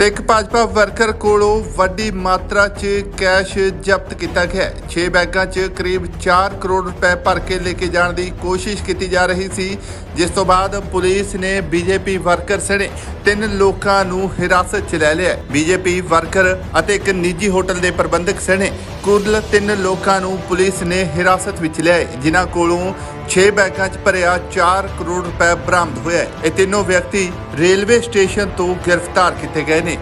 ਤੇ ਇੱਕ ਭਾਜਪਾ ਵਰਕਰ ਕੋਲੋਂ ਵੱਡੀ ਮਾਤਰਾ 'ਚ ਕੈਸ਼ ਜ਼ਬਤ ਕੀਤਾ ਗਿਆ ਹੈ। 6 ਬੈਗਾਂ 'ਚ ਕਰੀਬ 4 ਕਰੋੜ ਰੁਪਏ ਭਰ ਕੇ ਲੈ ਕੇ ਜਾਣ ਦੀ ਕੋਸ਼ਿਸ਼ ਕੀਤੀ ਜਾ ਰਹੀ ਸੀ, ਜਿਸ ਤੋਂ ਬਾਅਦ ਪੁਲਿਸ ਨੇ ਬੀਜੇਪੀ ਵਰਕਰ ਸਣੇ ਤਿੰਨ ਲੋਕਾਂ ਨੂੰ ਹਿਰਾਸਤ 'ਚ ਲੈ ਲਿਆ ਬੀਜੇਪੀ ਵਰਕਰ ਅਤੇ ਇੱਕ ਨਿੱਜੀ ਹੋਟਲ ਦੇ ਪ੍ਰਬੰਧਕ ਸਣੇ ਕੁੱਲ ਤਿੰਨ ਲੋਕਾਂ ਨੂੰ ਪੁਲਿਸ ਨੇ ਹਿਰਾਸਤ ਵਿੱਚ ਲਿਆ ਜਿਨ੍ਹਾਂ ਕੋਲੋਂ 6 ਬੈਗਾਂ 'ਚ ਭਰਿਆ 4 ਕਰੋੜ ਰੁਪਏ ਬਰਾਮਦ ਹੋਇਆ ਹੈ। ਇਹ ਤਿੰਨੋਂ ਵਿਅਕਤੀ ਰੇਲਵੇ ਸਟੇਸ਼ਨ ਤੋਂ ਗ੍ਰਿਫਤਾਰ ਕੀਤੇ ਗਏ ਨੇ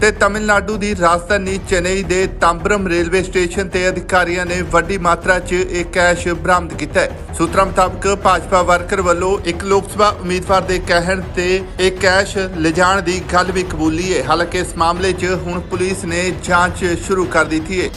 ਤੇ ਤਮਿਲਨਾਡੂ ਦੀ ਰਾਜਧਾਨੀ ਚੇਨਈ ਦੇ ਤਾਂਬਰਮ ਰੇਲਵੇ ਸਟੇਸ਼ਨ ਤੇ ਅਧਿਕਾਰੀਆਂ ਨੇ ਵੱਡੀ ਮਾਤਰਾ 'ਚ ਇਹ ਕੈਸ਼ ਬਰਾਮਦ ਕੀਤਾ ਹੈ। ਸੂਤਰਾਂ ਮੁਤਾਬਕ ਭਾਜਪਾ ਵਰਕਰ ਵੱਲੋਂ ਇੱਕ ਲੋਕ ਸਭਾ ਉਮੀਦਵਾਰ ਦੇ ਕਹਿਣ ਤੇ ਇਹ ਕੈਸ਼ ਲਿਜਾਣ ਦੀ ਗੱਲ ਵੀ ਕਬੂਲੀ ਹੈ। ਹਾਲਾਂਕਿ ਇਸ ਮਾਮਲੇ 'ਚ ਹੁਣ ਪੁਲਿਸ ਨੇ ਜਾਂਚ ਸ਼ੁਰੂ ਕਰ ਦਿੱਤੀ ਹੈ।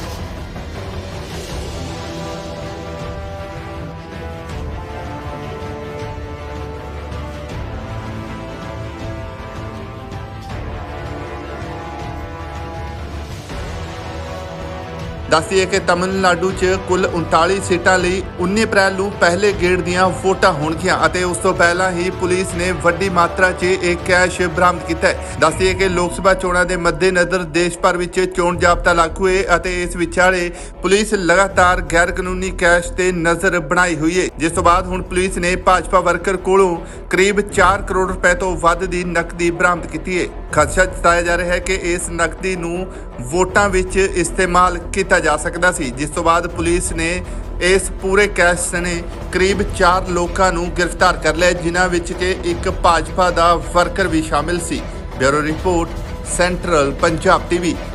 ਦੱਸਦੀਏ ਕਿ ਤਮਿਲਨਾਡੂ 'ਚ ਕੁੱਲ 39 ਸੀਟਾਂ ਲਈ 19 ਅਪ੍ਰੈਲ ਨੂੰ ਪਹਿਲੇ ਗੇੜ ਦੀਆਂ ਵੋਟਾਂ ਹੋਣਗੀਆਂ ਅਤੇ ਉਸ ਤੋਂ ਪਹਿਲਾਂ ਹੀ ਪੁਲਿਸ ਨੇ ਵੱਡੀ ਮਾਤਰਾ 'ਚ ਇਹ ਕੈਸ਼ ਬਰਾਮਦ ਕੀਤਾ ਹੈ। ਦੱਸਦੀਏ ਕਿ ਲੋਕ ਸਭਾ ਚੋਣਾਂ ਦੇ ਮੱਦੇਨਜ਼ਰ ਦੇਸ਼ ਭਰ ਵਿੱਚ ਚੋਣ ਜਾਬਤਾ ਲਾਗੂ ਹੈ ਅਤੇ ਇਸ ਵਿਚਾਲੇ ਪੁਲਿਸ ਲਗਾਤਾਰ ਗੈਰ ਕਾਨੂੰਨੀ ਕੈਸ਼ ਤੇ ਨਜ਼ਰ ਬਣਾਈ ਹੋਈ ਹੈ। ਜਿਸ ਤੋਂ ਬਾਅਦ ਹੁਣ ਪੁਲਿਸ ਨੇ ਭਾਜਪਾ ਵਰਕਰ ਕੋਲੋਂ ਕਰੀਬ 4 ਕਰੋੜ ਰੁਪਏ ਤੋਂ ਵੱਧ ਦੀ ਨਕਦੀ ਬਰਾਮਦ ਕੀਤੀ ਹੈ। ਖਦਸ਼ਾ ਜਤਾਇਆ ਜਾ ਰਿਹਾ ਹੈ ਕਿ ਇਸ ਨਕਦੀ ਨੂੰ ਵੋਟਾਂ ਵਿੱਚ ਇਸਤੇਮਾਲ ਕੀਤਾ ਜਾ ਸਕਦਾ ਸੀ। ਜਿਸ ਤੋਂ ਬਾਅਦ ਪੁਲਿਸ ਨੇ ਇਸ ਪੂਰੇ ਕੈਸ਼ ਨੇ ਕਰੀਬ 4 ਲੋਕਾਂ ਨੂੰ ਗ੍ਰਿਫਤਾਰ ਕਰ ਲਿਆ, ਜਿਨ੍ਹਾਂ ਵਿੱਚ ਕਿ ਇੱਕ ਭਾਜਪਾ ਦਾ ਵਰਕਰ ਵੀ ਸ਼ਾਮਿਲ ਸੀ। Bureau report, central Punjab TV.